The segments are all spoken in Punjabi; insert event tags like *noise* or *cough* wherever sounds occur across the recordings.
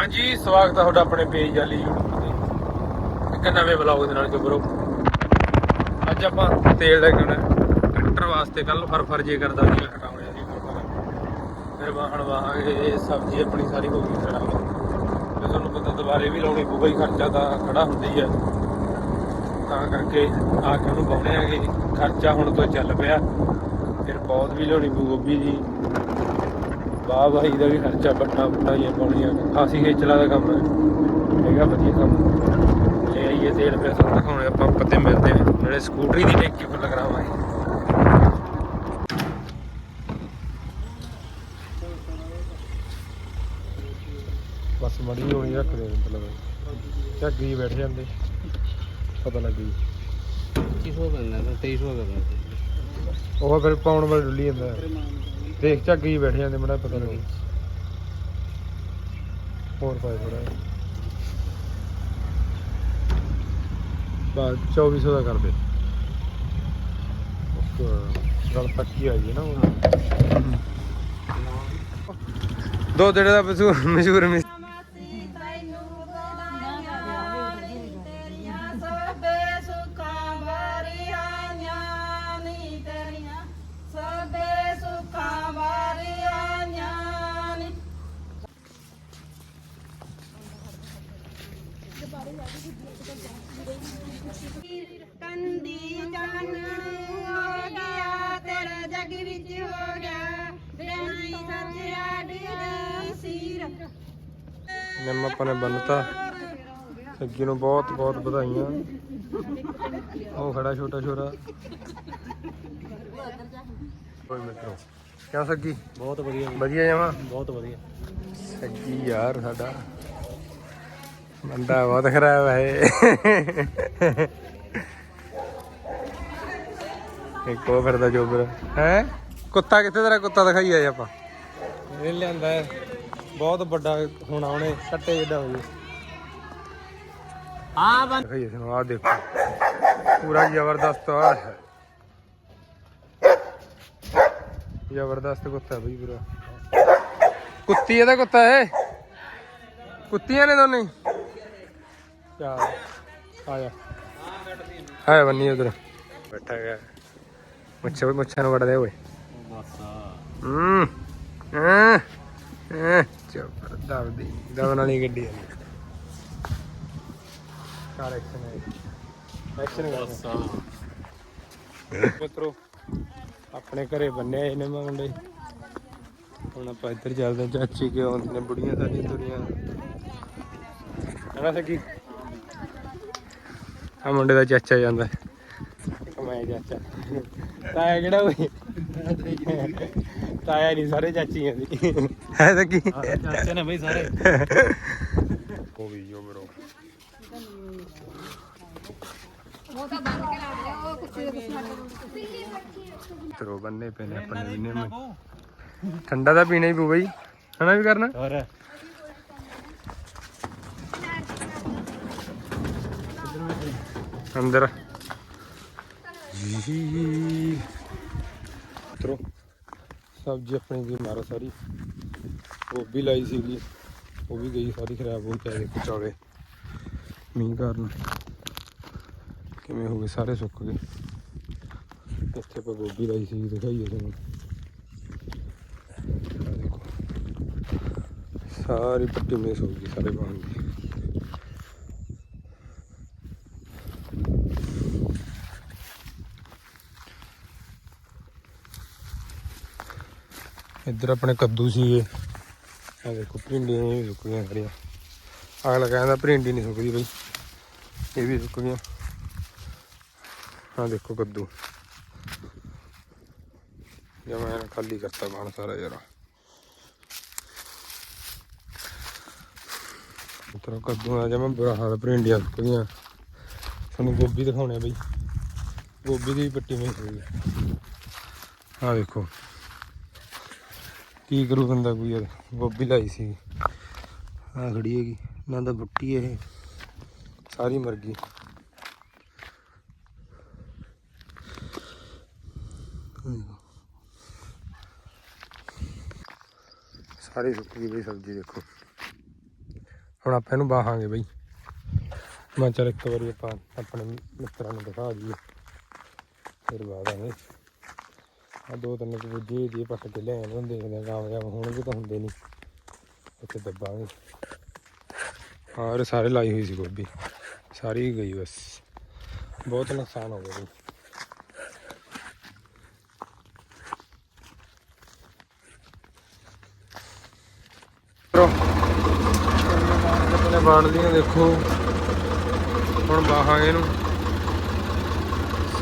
ਹਾਂਜੀ, ਸਵਾਗਤ ਹੈ ਤੁਹਾਡਾ ਆਪਣੇ ਪੇਜ ਵਾਲੀ YouTube ਤੇ। ਇੱਕ ਨਵੇਂ ਵਲੌਗ ਦੇ ਨਾਲ ਜੁਬਰੋ। ਅੱਜ ਆਪਾਂ ਤੇਲ ਲੈ ਕੇ ਆਉਣਾ ਟਰੈਕਟਰ ਵਾਸਤੇ ਕੱਲ ਫਰਫਰ ਜੇ ਕਰਦਾ ਸੀ ਹਟਾਉਣੇ ਸੀ ਫਰਫਰ ਫਿਰ ਵਾਹਣ ਵਾਹਾਂਗੇ ਸਬਜ਼ੀ ਆਪਣੀ ਸਾਰੀ ਹੋ ਗਈ ਖੜਾ ਤੇ ਤੁਹਾਨੂੰ ਪਤਾ ਦੁਬਾਰੇ ਵੀ ਲਾਉਣੀ ਪਊਗਾ ਹੀ ਖਰਚਾ ਤਾਂ ਖੜਾ ਹੁੰਦੀ ਹੈ ਤਾਂ ਕਰਕੇ ਆ ਕੇ ਉਹਨੂੰ ਪਾਉਣੇ ਆਗੇ ਖਰਚਾ ਹੁਣ ਤੋਂ ਚੱਲ ਪਿਆ। ਫਿਰ ਬਹੁਤ ਵੀ ਲਿਆਉਣੀ ਪਊ ਗੋਭੀ ਦੀ। ਵਾਹ ਭਾਈ ਦਾ ਵੀ ਖਰਚਾ ਵੱਡਾ ਹੀ ਪਾਉਣੀਆਂ ਖਾਸੀ ਖੇਚਲਾ ਦਾ ਕੰਮ ਹੈ। ਹੈਗਾ ਵਧੀਆ ਕੰਮ। ਲੈ ਆਈਏ ਤੇਲ ਤੁਹਾਨੂੰ ਦਿਖਾਉਣੇ ਆਪਾਂ ਪੰਪ ਤੇ ਮਿਲਦੇ ਨੇ। ਨਾਲੇ ਸਕੂਟਰੀ ਦੀ ਟੈਂਕੀ ਫੁੱਲ ਕਰਾਵਾਂਗੇ। ਬਸ ਮੜੀ ਹੋਣੀ ਰੱਖਦੇ ਮਤਲਬ। ਝੱਗੀ ਬੈਠ ਜਾਂਦੇ। ਪਤਾ ਲੱਗੀ 2500 ਕਰਨਾ ਤਾਂ 2300 ਕਰਨਾ ਉਹ ਫਿਰ ਪਾਉਣ ਵਾਲੇ ਡੁੱਲੀ ਜਾਂਦਾ। ਦੇਖ ਝੱਗੀ ਬੈਠ ਜਾਂਦੇ, ਮੜਾ ਪਤਾ ਲੱਗੀ। ਹੋਰ ਪਾਏ ਥੋੜਾ ਬਸ 2400 ਦਾ ਕਰਦੇ ਗੱਲ ਪੱਕੀ ਆ ਗਈ ਨਾ ਹੁਣ। ਦੋ ਜਿਹੜੇ ਦਾ ਮਸ਼ਹੂਰ ਮਸ਼ਹੂਰ ਮਿਸ- ਨਿੰਮ ਆਪਾਂ ਨੇ ਬੰਨਤਾ। ਸੱਗੀ ਨੂੰ ਬਹੁਤ ਬਹੁਤ ਵਧਾਈਆਂ। ਉਹ ਖੜਾ ਛੋਟਾ ਛੋਰਾ। ਕੋਈ ਮਿੱਤਰੋ ਕਿਉਂ ਸੱਗੀ ਬਹੁਤ ਵਧੀਆ ਵਧੀਆ ਜਾਵਾਂ ਬਹੁਤ ਵਧੀਆ। ਸੱਗੀ ਯਾਰ ਸਾਡਾ। ਬੰਦਾ ਬਹੁਤ ਖਰਾਬ ਹੈ ਇੱਕ ਉਹ ਫਿਰਦਾ ਜੋਬਰ। ਹੈ? ਕੁੱਤਾ ਕਿੱਥੇ ਤੇਰਾ ਕੁੱਤਾ ਦਿਖਾਈ ਆਏ ਆਪਾਂ। ਇਹ ਲਿਆਂਦਾ ਹੈ। ਬਹੁਤ ਵੱਡਾ ਹੋਣਾ ਉਹਨੇ ਕੱਟੇ ਜਿੱਡਾ ਹੋ ਜੇ ਹਾਂ ਬੰ ਦਿਖਾਈਏ ਤੁਹਾਨੂੰ ਆਹ ਦੇਖੋ। ਪੂਰਾ ਜ਼ਬਰਦਸਤ ਆ। ਹੈ ਜ਼ਬਰਦਸਤ ਕੁੱਤਾ ਬਈ ਪੂਰਾ। ਕੁੱਤੀ ਇਹਦਾ ਕੁੱਤਾ ਹੈ ਕੁੱਤੀਆਂ ਨੇ ਦੋਨੇ। ਚਾ ਆ ਜਾ। ਹੈ ਬੰਨੀ ਉਧਰ। ਬੈਠਾ ਗਿਆ। ਮੁੱਛਾਂ ਮੁੱਛਾਂ ਨੂੰ ਵੜਦੇ ਓਏ ਹੂੰ। ਹਾਂ? ਹਾਂ? ਚੁੱਪ ਦਬਦੀ ਦਬਨ ਵਾਲੀ ਗੱਡੀ ਆ। ਕਾਰ ਐਕਸ਼ਨ ਹੈ। ਐਕਸ਼ਨ ਕਰ ਮਿੱਤਰੋ ਆਪਣੇ ਘਰੇ ਬੰਨੇ ਆਏ ਨੇ ਮੈਂ ਮੁੰਡੇ। ਹੁਣ ਆਪਾਂ ਇੱਧਰ ਚੱਲਦੇ ਚਾਚੀ ਕੇ ਆਉਂਦੇ ਨੇ? ਬੁੜੀਆਂ ਸਾਡੀਆਂ ਤੁਰੀਆਂ। ਹਨਾ ਸਕੀ? ਆ ਮੁੰਡੇ ਦਾ ਚਾਚਾ ਜਾਂਦਾ। ਕਮਾਇਆ ਚਾਚਾ। ਤਾਇਆ ਕਿਹੜਾ ਹੋਈ ਤਾਇਆ ਨਹੀਂ ਸਾਰੇ ਚਾਚੀਆਂ ਦੀ ਹੈ ਸਕੀ ਚਾਚੇ ਨੇ ਬਈ ਸਾਰੇ। ਉਹ ਵੀ ਜੋ ਬਰੋ ਤਰੋ ਬੰਨੇ ਪਏ ਨੇ ਆਪਣੇ ਵੀ ਨੇ ਠੰਡਾ ਤਾਂ ਪੀਣਾ ਹੀ ਪਊ ਬਈ। ਹਨਾ ਵੀ ਕਰਨਾ? ਹੋਰ। ਅੰਦਰ ਜੀ ਤਰੋ ਸਬਜ਼ੀ ਆਪਣੀ ਦੀ ਮਾਰੋ ਸਾਰੀ ਗੋਭੀ ਲਾਈ ਸੀਗੀ ਉਹ ਵੀ ਗਈ ਸਾਰੀ ਖਰਾਬ ਹੋ ਕੇ ਦੇਖੋ ਚੌਲੇ ਮੀਂਹ ਕਾਰਨ ਕਿਵੇਂ ਹੋ ਗਏ ਸਾਰੇ ਸੁੱਕ ਗਏ ਇੱਥੇ ਆਪਾਂ ਗੋਭੀ ਲਾਈ ਸੀ ਦਿਖਾਈਏ ਤੁਹਾਨੂੰ ਆਹ ਦੇਖੋ ਸਾਰੀ ਪੱਟੀ ਮੇਸ ਹੋ ਗਈ ਸਾਰੇ ਇੱਧਰ ਆਪਣੇ ਕੱਦੂ ਸੀਗੇ। ਆ ਦੇਖੋ, ਭਿੰਡੀਆਂ ਵੀ ਸੁੱਕ ਗਈਆਂ ਸਾਰੀਆਂ ਅਗਲਾ ਕਹਿੰਦਾ ਭਿੰਡੀ ਨਹੀਂ ਸੁੱਕਦੀ ਬਈ, ਇਹ ਵੀ ਸੁੱਕ ਗਈਆਂ ਆ ਦੇਖੋ ਕੱਦੂ। ਜੇ ਖਾਲੀ ਕਰਤਾ ਬਾਣ ਸਾਰਾ ਯਾਰ। ਉਤਰਾ ਕੱਦੂ ਆ ਜਮਾ ਬੁਰਾ ਹਾਲ ਭਿੰਡੀਆਂ ਸੁੱਕ ਗਈਆਂ ਤੁਹਾਨੂੰ ਗੋਭੀ ਦਿਖਾਉਣੇ ਬਈ। ਗੋਭੀ ਦੀ ਪੱਟੀ ਨਹੀਂ ਹੋਈ। ਆ ਦੇਖੋ। ਕੀ ਕਰੂ ਬੰਦਾ ਕੋਈ ਯਾਰ, ਗੋਭੀ ਲਾਈ ਸੀ। ਆ ਖੜੀ ਹੈਗੀ ਨਾ ਤਾਂ ਬੁੱਟੀ ਇਹ, ਸਾਰੀ ਮਰ ਗਈ। ਸਾਰੀ ਸੁੱਕ ਗਈ ਬਈ ਸਬਜ਼ੀ, ਦੇਖੋ। ਹੁਣ ਆਪਾਂ ਇਹਨੂੰ ਬਾਹਾਂਗੇ ਬਈ। ਮੈਂ ਚੱਲ ਇੱਕ ਵਾਰੀ ਆਪਾਂ ਆਪਣੇ ਮਿੱਤਰਾਂ ਨੂੰ ਦਿਖਾ ਦਈਏ। ਫਿਰ ਬਾਅਦ ਆਵੇਂ ਆ ਦੋ ਤਿੰਨ ਕੁ ਬੁੱਝੇ ਜੀ ਪੱਟ ਕੇ ਲੈ ਆਏ ਹੁੰਦੇ ਦੇਖਦੇ ਆ ਕਾਮਯਾਬ ਹੋਣਗੇ ਤਾਂ ਹੁੰਦੇ ਨਹੀਂ। ਉੱਥੇ ਦੱਬਾਂਗੇ ਹਾਂ ਇਹ ਸਾਰੇ ਲਾਈ ਹੋਈ ਸੀ ਗੋਭੀ। ਸਾਰੀ ਗਈ ਬਸ। ਬਹੁਤ ਨੁਕਸਾਨ ਹੋ ਗਿਆ ਬਈ ਬਾਣ ਦੀਆਂ ਦੇਖੋ। ਹੁਣ ਬਾਹਾਂਗੇ ਇਹਨੂੰ।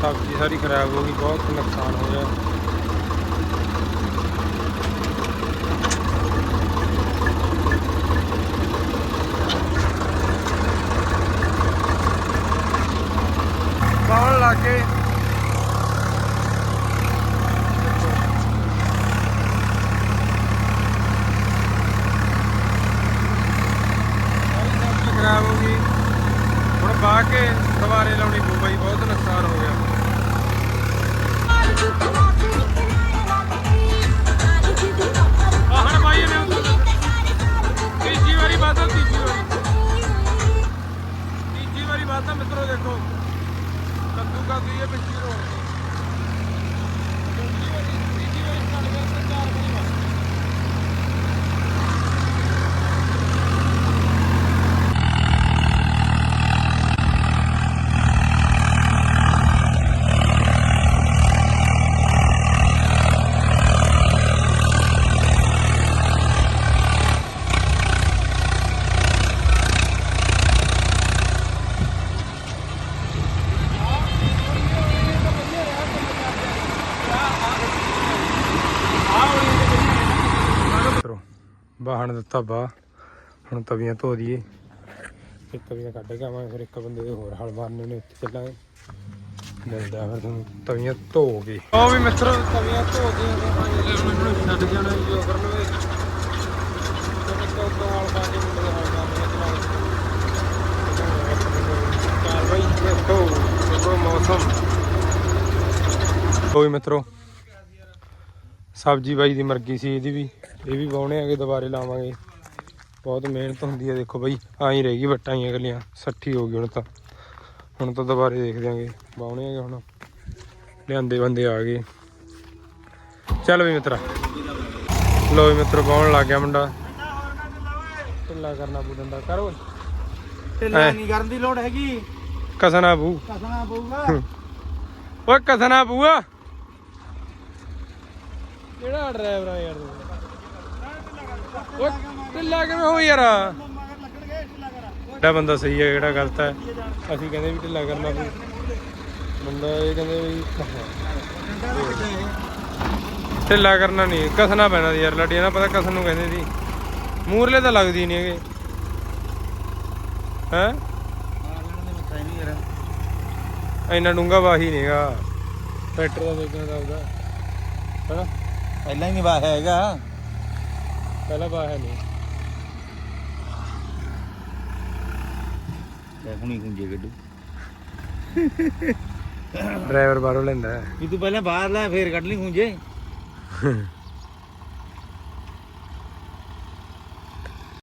ਸਬਜ਼ੀ ਸਾਰੀ ਖਰਾਬ ਹੋ ਗਈ, ਬਹੁਤ ਨੁਕਸਾਨ ਹੋਇਆ ਖਰਾਬ ਹੋ ਗਈ। ਹੁਣ ਬਾਹ ਕੇ ਦੁਬਾਰੇ ਲਾਉਣੀ ਪਊ ਬਾਈ, ਬਹੁਤ ਨੁਕਸਾਨ ਹੋ ਗਿਆ। ਆਹਣ ਬਾਈ ਨੇ ਤੀਜੀ ਵਾਰੀ ਵਾਦਾ ਤੀਜੀ ਵਾਰੀ। ਤੀਜੀ ਵਾਰੀ ਵਾਦਾ ਮਿੱਤਰੋ ਦੇਖੋ। ਕੱਦੂ ਕਾ ਦੀ ਇਹ ਪਿੱਛੇ ਰੋਣ ਤੀਜੀ ਵਾਰੀ ਤੀਜੀ ਵਾਰੀ ਛੱਡ ਗਿਆ ਤੇ ਚਾਰ ਵਾਰੀ ਵਾਦਾ ਮਿੱਤਰੋ ਬਾਹਣ ਦਿੱਤਾ ਬਾ। ਹੁਣ ਤਵੀਆਂ ਧੋ ਦਈਏ ਫਿਰ ਤਵੀਆਂ ਕੱਢ ਕੇ ਆਵਾਂਗੇ ਫਿਰ ਇੱਕ ਬੰਦੇ ਦੇ ਹੋਰ ਹਲ ਮਾਰਨੇ ਨੇ ਉੱਥੇ ਚੱਲਾਂਗੇ। ਮਿਲਦਾ ਫਿਰ ਤੁਹਾਨੂੰ ਤਵੀਆਂ ਧੋ ਕੇ। ਉਹ ਵੀ ਮਿੱਤਰੋ ਤਵੀਆਂ ਧੋ ਕੇ ਮੈਨੂੰ ਛੱਡ ਜਾਣਾ ਜੋ ਕਰ ਲਵੇ ਤੇ ਨਿੱਕੋ ਤੋਂ ਹਲ ਪਾ ਕੇ ਮੁੰਡੇ ਦੇ ਹਲ ਮਾਰਨੇ ਚਾਰ ਬਾਈ ਦੇਖੋ ਦੇਖੋ ਮੌਸਮ। ਕੋਈ ਮਿੱਤਰੋ ਸਬਜੀ ਬਾਈ ਦੀ ਮਰਗੀ ਸੀ ਇਹਦੀ ਵੀ। ਇਹ ਵੀ ਵਾਉਣੇ ਆਗੇ ਦੁਬਾਰੇ ਲਾਵਾਂਗੇ। ਬਹੁਤ ਮਿਹਨਤ ਹੁੰਦੀ ਹੈ ਦੇਖੋ ਬਾਈ। ਆਈ ਰਹਿ ਗਈ ਵੱਟਾਂ ਹੀ ਅਗਲੀਆਂ। 60 ਹੋ ਗਈ ਹੁਣ ਤਾਂ। ਹੁਣ ਤਾਂ ਦੁਬਾਰੇ ਦੇਖ ਦਿਆਂਗੇ। ਵਾਉਣੇ ਆਗੇ ਹੁਣ ਲਿਆਂਦੇ ਬੰਦੇ ਆ ਗਏ। ਚੱਲ ਵੀ ਮਿੱਤਰਾ। ਲੋ ਵੀ ਮਿੱਤਰ ਵਾਉਣ ਲੱਗ ਗਿਆ ਮੁੰਡਾ। ਢਿੱਲਾ ਕਰਨਾ ਪੂ ਡੰਡਾ ਕਰ ਓਏ। ਢਿੱਲਾ ਨਹੀਂ ਕਰਨ ਦੀ ਲੋੜ ਹੈਗੀ। ਕਸਨਾ ਬੂ ਕਸਣਾ ਪਊਗਾ। ਓਏ ਕਸਨਾ ਬੂਆ ਕਿਹੜਾ ਡਰਾਈਵਰ ਆ ਯਾਰ ਤੂੰ? ਓਏ, ਢਿੱਲਾ ਕਿਵੇਂ ਹੋ ਯਾਰ? ਕਿਹੜਾ ਬੰਦਾ ਸਹੀ ਹੈ ਕਿਹੜਾ ਗਲਤ ਹੈ। ਅਸੀਂ ਕਹਿੰਦੇ ਵੀ ਢਿੱਲਾ ਕਰਨਾ ਵੀ ਬੰਦਾ ਇਹ ਕਹਿੰਦੇ ਵੀ ਢਿੱਲਾ ਕਰਨਾ ਨਹੀਂ, ਕਸਣਾ ਪੈਣਾ ਯਾਰ, ਲੱਡੀਆਂ ਨਾ ਪਤਾ ਕਸਣ ਨੂੰ ਕਹਿੰਦੇ ਸੀ। ਮੂਰਲੇ ਤਾਂ ਲੱਗਦੀ ਨਹੀਂ ਹੈਗੇ। ਹੈ? ਇੰਨਾ ਡੂੰਗਾ ਵਾਹੀ ਨਹੀਂਗਾ ਟਰੈਕਟਰ ਦਾ ਦੇਖਣਾ ਦਾ ਉਹਦਾ ਹਾਂ? ਪਹਿਲਾਂ ਹੀ ਨਹੀਂ ਵਾਹ ਹੈਗਾ। ਪਹਿਲਾਂ ਵਾਹ ਨਹੀਂ। ਤੇ ਹੁਣੀ ਹੁੰਜੇ ਗੱਡੂ ਡਰਾਈਵਰ ਬਾਹਰੋਂ ਲੈਂਦਾ ਹੈ। ਵੀ ਤੂੰ ਪਹਿਲਾਂ ਬਾਹਰ ਲੈ ਫੇਰ ਕੱਢ ਲਈ ਹੁੰਜੇ *laughs*